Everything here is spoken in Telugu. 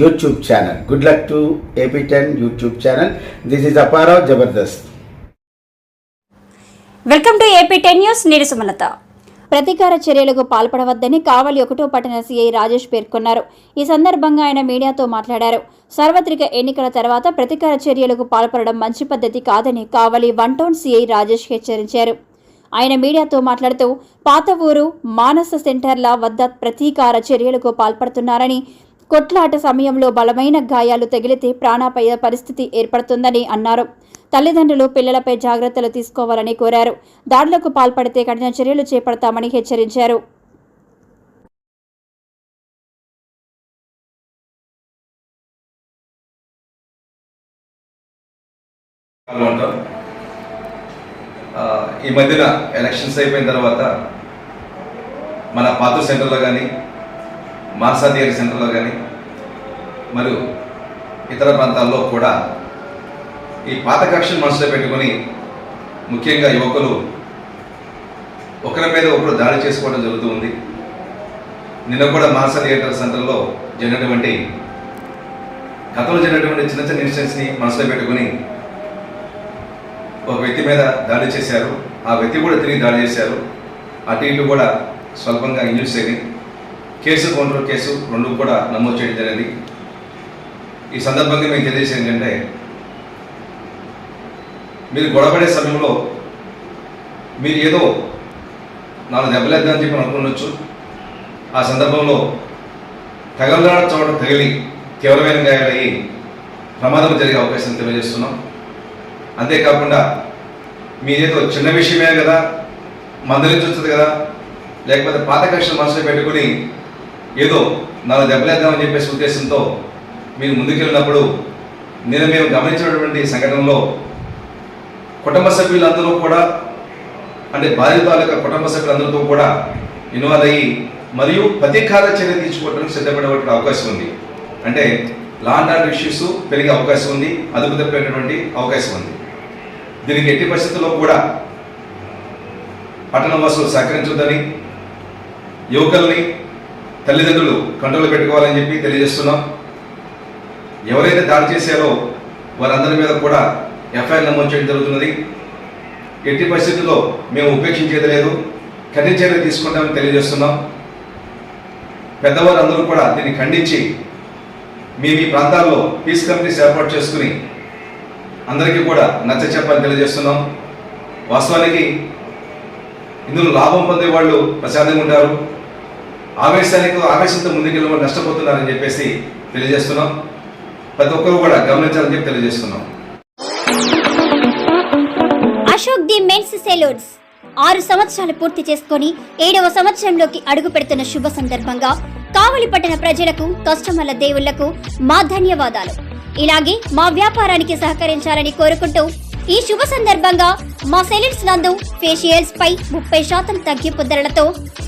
YouTube channel good luck to AP ten YouTube channel this is Apparao Jabardasth welcome to AP ten news నేను సుమలత ప్రతీకార చర్యలకు పాల్పడవద్దని కావలి ఒకటో పట్టణ సీఐ రాజేష్ పేర్కొన్నారు. ఈ సందర్భంగా ఆయన మీడియాతో మాట్లాడారు. సార్వత్రిక ఎన్నికల తర్వాత ప్రతీకార చర్యలకు పాల్పడడం మంచి పద్ధతి కాదని Kavali one town CI Rajesh హెచ్చరించారు. ఆయన మీడియాతో మాట్లాడుతూ పాత ఊరు మానస సెంటర్ల వద్ద ప్రతీకార చర్యలకు పాల్పడుతున్నారని కొట్లాట సమయంలో బలమైన గాయాలు తగిలితే ప్రాణాపాయ పరిస్థితి ఏర్పడుతుందని అన్నారు. తల్లిదండ్రులు పిల్లలపై జాగ్రత్తలు తీసుకోవాలని కోరారు. దాడులకు పాల్పడితే కఠిన చర్యలు చేపడతామని హెచ్చరించారు. ఈ మధ్యన ఎలక్షన్స్ అయిపోయిన తర్వాత మన పాత సెంటర్లో కానీ మానసాదేవి సెంటర్లో కానీ మరియు ఇతర ప్రాంతాల్లో కూడా ఈ పాత కక్షలు మనసులో పెట్టుకొని ముఖ్యంగా యువకులు ఒకరి మీద ఒకరు దాడి చేసుకోవడం జరుగుతూ ఉంది. నిన్న కూడా మానస థియేటర్ సెంటర్లో జరిగినటువంటి గతంలో జరిగినటువంటి చిన్న చిన్న ఇన్సిడెంట్స్ని మనసులో పెట్టుకొని ఒక వ్యక్తి మీద దాడి చేశారు. ఆ వ్యక్తి కూడా తిరిగి దాడి చేశారు. అటు ఇటు కూడా స్వల్పంగా ఇంజూర్స్ అయింది కేసు కౌంటర్ కేసు రెండు కూడా నమోదు చేయడం జరిగింది. ఈ సందర్భంగా మేము తెలియజేసి ఏంటంటే మీరు గొడవపడే సమయంలో మీరు ఏదో నాలుగు దెబ్బలేద్దామని చెప్పి అనుకునొచ్చు ఆ సందర్భంలో తగలడా చోట తగిలి తీవ్రమైన గాయాలయ్యి ప్రమాదం జరిగే అవకాశం తెలియజేస్తున్నాం. అంతేకాకుండా మీరేదో చిన్న విషయమే కదా మందలించొచ్చు కదా లేకపోతే పాత కక్షలు మనసులో పెట్టుకుని ఏదో నాలుగు దెబ్బలేద్దామని చెప్పేసి ఉద్దేశంతో మీరు ముందుకెళ్ళినప్పుడు నేను మేము గమనించినటువంటి సంఘటనలో కుటుంబ సభ్యులందరూ కూడా అంటే భార్య యొక్క కుటుంబ సభ్యులందరితో కూడా ఇన్వాల్వ్ అయ్యి మరియు ప్రతీకార చర్య తీసుకోవడానికి సిద్ధపడేటువంటి అవకాశం ఉంది. అంటే లాండ్ ఆర్డర్ ఇష్యూస్ పెరిగే అవకాశం ఉంది అదుపు తప్పేటటువంటి అవకాశం ఉంది. దీనికి ఎట్టి పరిస్థితుల్లో కూడా పట్టణ వాసులు సహకరించొద్దని యువకుల్ని తల్లిదండ్రులు కంట్రోల్ పెట్టుకోవాలని చెప్పి తెలియజేస్తున్నాం. ఎవరైతే దాడి చేశారో వారందరి మీద కూడా ఎఫ్ఐఆర్ నమోదు చేయడం జరుగుతున్నది. ఎట్టి పరిస్థితుల్లో మేము ఉపేక్షించేది లేదు. కఠిన చర్యలు తీసుకుంటామని తెలియజేస్తున్నాం. పెద్దవారు అందరూ కూడా దీన్ని ఖండించి మీ మీ ప్రాంతాల్లో పీస్ కమిటీస్ ఏర్పాటు చేసుకుని అందరికీ కూడా నచ్చ చెప్పని తెలియజేస్తున్నాం. వాస్తవానికి ఇందులో లాభం పొందే వాళ్ళు ప్రశాంతంగా ఉంటారు. ఆవేశానికి ఆవేశంతో ముందుకెళ్ళి నష్టపోతున్నారని చెప్పేసి తెలియజేస్తున్నాం. ప్రతి ఒక్కరు కూడా గమనించాలని చెప్పి తెలియజేస్తున్నాం. Ashok the men's salons. ఆరు సంవత్సరాలు పూర్తి చేసుకొని ఏడవ సంవత్సరంలోకి అడుగు పెడుతున్న శుభ సందర్భంగా కావలి పట్టణ ప్రజలకు కస్టమర్ల దేవుళ్ళకు మా ధన్యవాదాలు. ఇలాగే మా వ్యాపారానికి సహకరించాలని కోరుకుంటూ ఈ శుభ సందర్భంగా మా సెలూన్స్ నందు ఫేషియల్స్ పై ముప్పై శాతం తగ్గింపు ధరలతో